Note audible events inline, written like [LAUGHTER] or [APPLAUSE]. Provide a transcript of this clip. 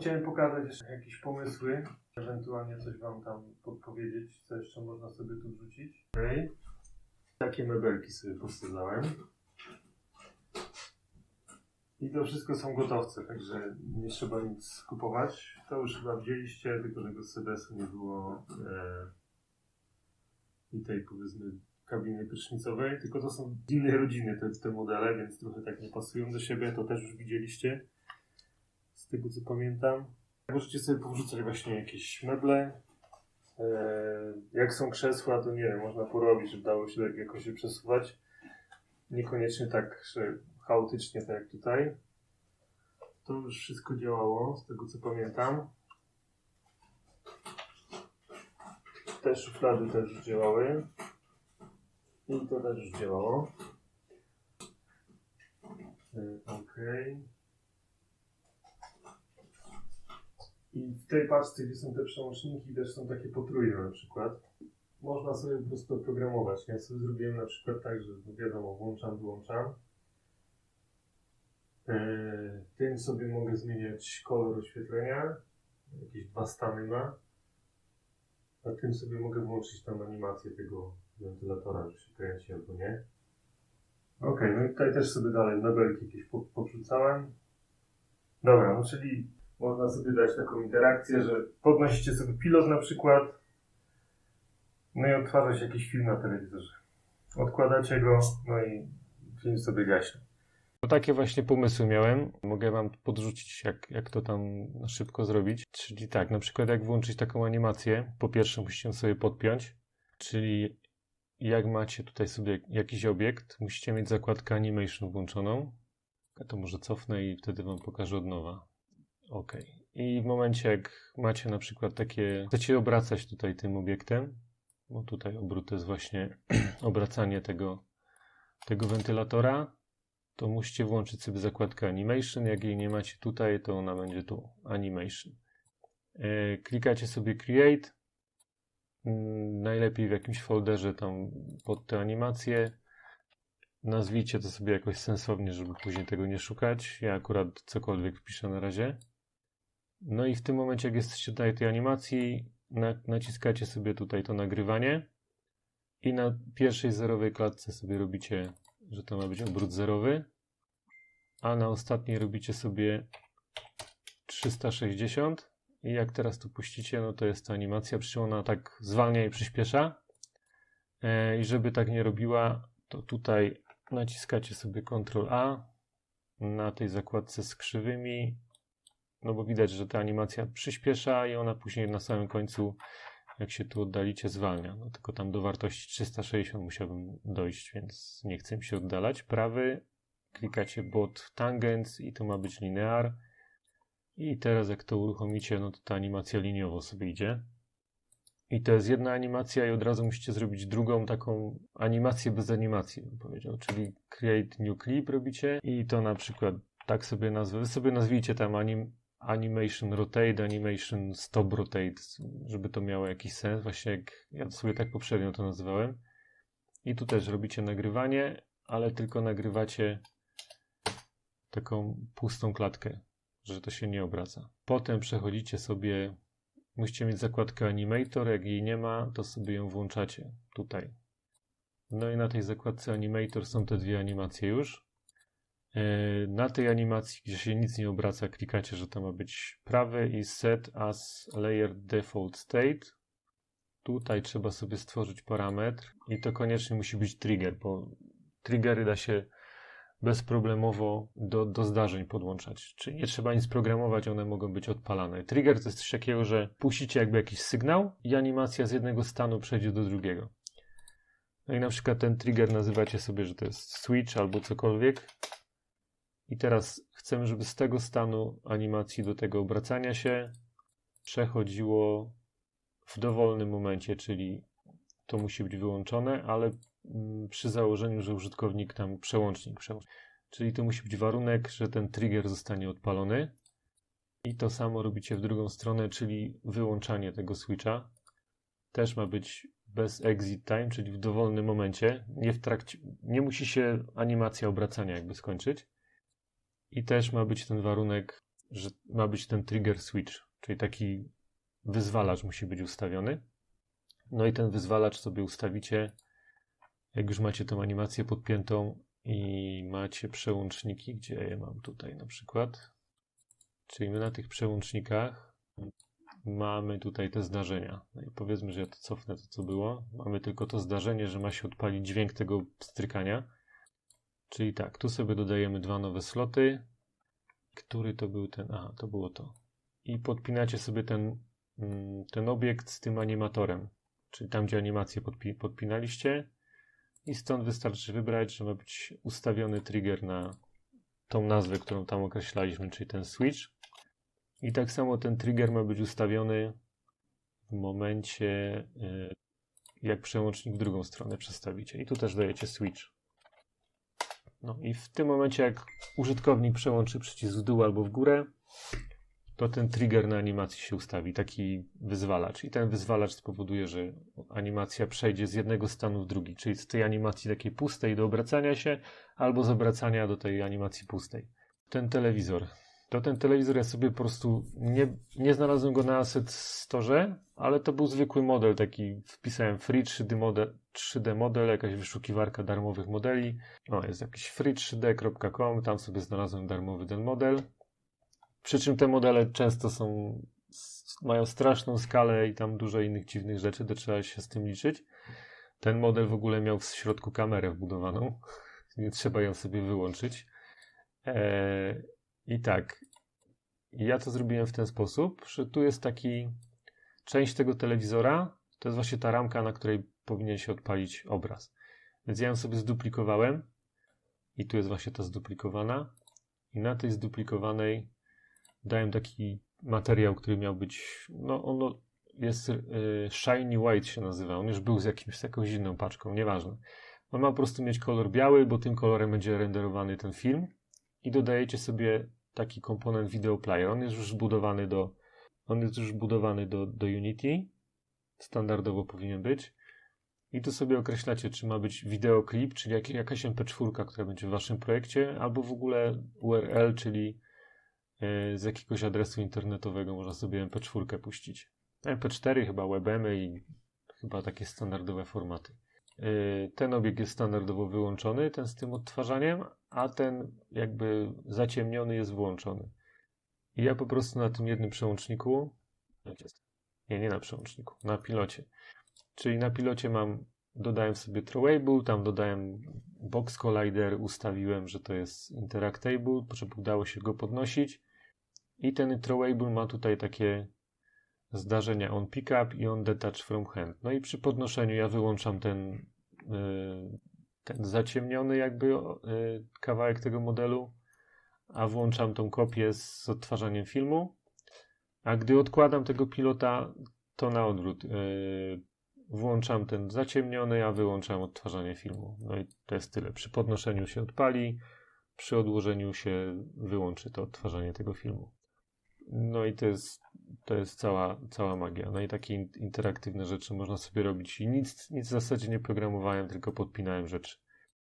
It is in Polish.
Chciałem pokazać jeszcze jakieś pomysły, ewentualnie coś Wam tam podpowiedzieć, co jeszcze można sobie tu wrzucić. Okej. Takie mebelki sobie posadzałem. I to wszystko są gotowce, także nie trzeba nic kupować. To już chyba widzieliście, tylko tego sedesu nie było e, i tej powiedzmy kabiny prysznicowej, tylko to są innej rodziny te, te modele, więc trochę tak nie pasują do siebie, to też już widzieliście z tego co pamiętam. Możecie sobie powrzucać właśnie jakieś meble. E, jak są krzesła, to nie wiem, można porobić, żeby dało się jakoś je przesuwać. Niekoniecznie tak, że chaotycznie, tak jak tutaj. To już wszystko działało, z tego co pamiętam. Te szuflady też już działały. I to też już działało. E, Okej. I w tej paczce, gdzie są te przełączniki, też są takie potrójne na przykład. Można sobie po prostu oprogramować. Ja sobie zrobiłem na przykład tak, że no wiadomo, włączam, wyłączam. Eee, tym sobie mogę zmieniać kolor oświetlenia. Jakieś dwa stany ma. A tym sobie mogę włączyć tam animację tego wentylatora, że się kręci albo nie. Okej, no i tutaj też sobie dalej mebelki jakieś po- podrzucałem. Dobra, no czyli można sobie dać taką interakcję, że podnosicie sobie pilot na przykład, no i odtwarza się jakiś film na telewizorze. Odkładacie go, no i film sobie gaśnie. To takie właśnie pomysły miałem. Mogę wam podrzucić, jak, jak to tam szybko zrobić. Czyli tak, na przykład jak włączyć taką animację, po pierwsze musicie sobie podpiąć, czyli jak macie tutaj sobie jakiś obiekt, musicie mieć zakładkę animation włączoną. Ja to może cofnę i wtedy wam pokażę od nowa. Ok. I w momencie jak macie na przykład takie, chcecie obracać tutaj tym obiektem, bo tutaj obrót jest właśnie [CLEARS THROAT] obracanie tego, tego wentylatora, to musicie włączyć sobie zakładkę Animation. Jak jej nie macie tutaj, to ona będzie tu Animation. E, klikacie sobie Create. Mm, Najlepiej w jakimś folderze tam pod te animacje. Nazwijcie to sobie jakoś sensownie, żeby później tego nie szukać. Ja akurat cokolwiek wpiszę na razie. No i w tym momencie, jak jesteście tutaj tej animacji, na, naciskacie sobie tutaj to nagrywanie i na pierwszej zerowej klatce sobie robicie że to ma być obrót zerowy, a na ostatniej robicie sobie 360 i jak teraz tu puścicie, no to jest ta animacja, przy czym ona tak zwalnia i przyspiesza. E, i żeby tak nie robiła, to tutaj naciskacie sobie Ctrl A na tej zakładce z krzywymi, no bo widać, że ta animacja przyspiesza i ona później na samym końcu jak się tu oddalicie, zwalnia. No tylko tam do wartości 360 musiałbym dojść, więc nie chcę mi się oddalać. Prawy, klikacie bot tangents i to ma być linear. I teraz jak to uruchomicie, no to ta animacja liniowo sobie idzie. I to jest jedna animacja i od razu musicie zrobić drugą taką animację bez animacji, bym powiedział. Czyli create new clip robicie i to na przykład tak sobie nazwę. Wy sobie nazwijcie tam anim, animation rotate, animation stop rotate, żeby to miało jakiś sens. Właśnie jak ja sobie tak poprzednio to nazywałem. I tu też robicie nagrywanie, ale tylko nagrywacie taką pustą klatkę, że to się nie obraca. Potem przechodzicie sobie, musicie mieć zakładkę animator, jak jej nie ma, to sobie ją włączacie tutaj. No i na tej zakładce animator są te dwie animacje już. E, Na tej animacji, gdzie się nic nie obraca, klikacie, że to ma być prawy i set as layer default state. Tutaj trzeba sobie stworzyć parametr i to koniecznie musi być trigger, bo triggery da się bezproblemowo do, do zdarzeń podłączać. Czyli nie trzeba nic programować, one mogą być odpalane. Trigger to jest coś takiego, że puścicie jakby jakiś sygnał i animacja z jednego stanu przejdzie do drugiego. No i na przykład ten trigger nazywacie sobie, że to jest switch albo cokolwiek. I teraz chcemy, żeby z tego stanu animacji do tego obracania się przechodziło w dowolnym momencie, czyli to musi być wyłączone, ale mm, przy założeniu, że użytkownik tam przełącznik przełączy. Czyli to musi być warunek, że ten trigger zostanie odpalony. I to samo robicie w drugą stronę, czyli wyłączanie tego switcha. Też ma być bez exit time, czyli w dowolnym momencie. Nie, w trakcie, nie musi się animacja obracania jakby skończyć. I też ma być ten warunek że ma być ten trigger switch, czyli taki wyzwalacz musi być ustawiony. No i ten wyzwalacz sobie ustawicie, jak już macie tą animację podpiętą i macie przełączniki, gdzie je mam tutaj na przykład. Czyli my na tych przełącznikach mamy tutaj te zdarzenia. No i powiedzmy, że ja to cofnę to, co było. Mamy tylko to zdarzenie, że ma się odpalić dźwięk tego strykania. Czyli tak, tu sobie dodajemy dwa nowe sloty. Który to był ten? Aha, to było to. I podpinacie sobie ten, mm, ten obiekt z tym animatorem. Czyli tam, gdzie animację podpi podpinaliście. I stąd wystarczy wybrać, że ma być ustawiony trigger na tą nazwę, którą tam określaliśmy, czyli ten switch. I tak samo ten trigger ma być ustawiony w momencie, y, jak przełącznik w drugą stronę przestawicie. I tu też dajecie switch. No i w tym momencie, jak użytkownik przełączy przycisk w dół albo w górę, to ten trigger na animacji się ustawi, taki wyzwalacz. I ten wyzwalacz spowoduje, że animacja przejdzie z jednego stanu w drugi, czyli z tej animacji takiej pustej do obracania się, albo z obracania do tej animacji pustej. Ten telewizor. To ten telewizor ja sobie po prostu nie, nie znalazłem go na Asset Store, ale to był zwykły model, taki wpisałem free 3D model, 3D model jakaś wyszukiwarka darmowych modeli. O, jest jakiś free3d.com, tam sobie znalazłem darmowy ten model. Przy czym te modele często są, mają straszną skalę i tam dużo innych dziwnych rzeczy, to trzeba się z tym liczyć. Ten model w ogóle miał w środku kamerę wbudowaną, [LAUGHS] nie trzeba ją sobie wyłączyć. Eee, I tak, ja to zrobiłem w ten sposób, że tu jest taki część tego telewizora, to jest właśnie ta ramka, na której powinien się odpalić obraz. Więc ja ją sobie zduplikowałem i tu jest właśnie ta zduplikowana i na tej zduplikowanej dałem taki materiał, który miał być, no ono jest y, Shiny White się nazywa, on już był z, jakimś, z jakąś inną paczką, nieważne. On ma po prostu mieć kolor biały, bo tym kolorem będzie renderowany ten film i dodajecie sobie taki komponent Video Player. On jest już zbudowany do, on jest już budowany do, do Unity, standardowo powinien być. I tu sobie określacie, czy ma być wideoklip, czyli jak, jakaś MP4, która będzie w waszym projekcie, albo w ogóle URL, czyli z jakiegoś adresu internetowego można sobie MP4 puścić. MP4 chyba WebM i chyba takie standardowe formaty. Ten obiekt jest standardowo wyłączony, ten z tym odtwarzaniem, a ten jakby zaciemniony jest włączony. I ja po prostu na tym jednym przełączniku, nie, nie na przełączniku, na pilocie. Czyli na pilocie mam, dodałem sobie throwable, tam dodałem box collider, ustawiłem, że to jest interactable, żeby udało się go podnosić. I ten throwable ma tutaj takie zdarzenia on pick up i on detach from hand. No i przy podnoszeniu ja wyłączam ten, ten zaciemniony jakby kawałek tego modelu, a włączam tą kopię z odtwarzaniem filmu. A gdy odkładam tego pilota, to na odwrót. Włączam ten zaciemniony, a wyłączam odtwarzanie filmu. No i to jest tyle. Przy podnoszeniu się odpali, przy odłożeniu się wyłączy to odtwarzanie tego filmu. No i to jest, to jest cała, cała magia. No i takie interaktywne rzeczy można sobie robić. I nic, nic w zasadzie nie programowałem, tylko podpinałem rzeczy.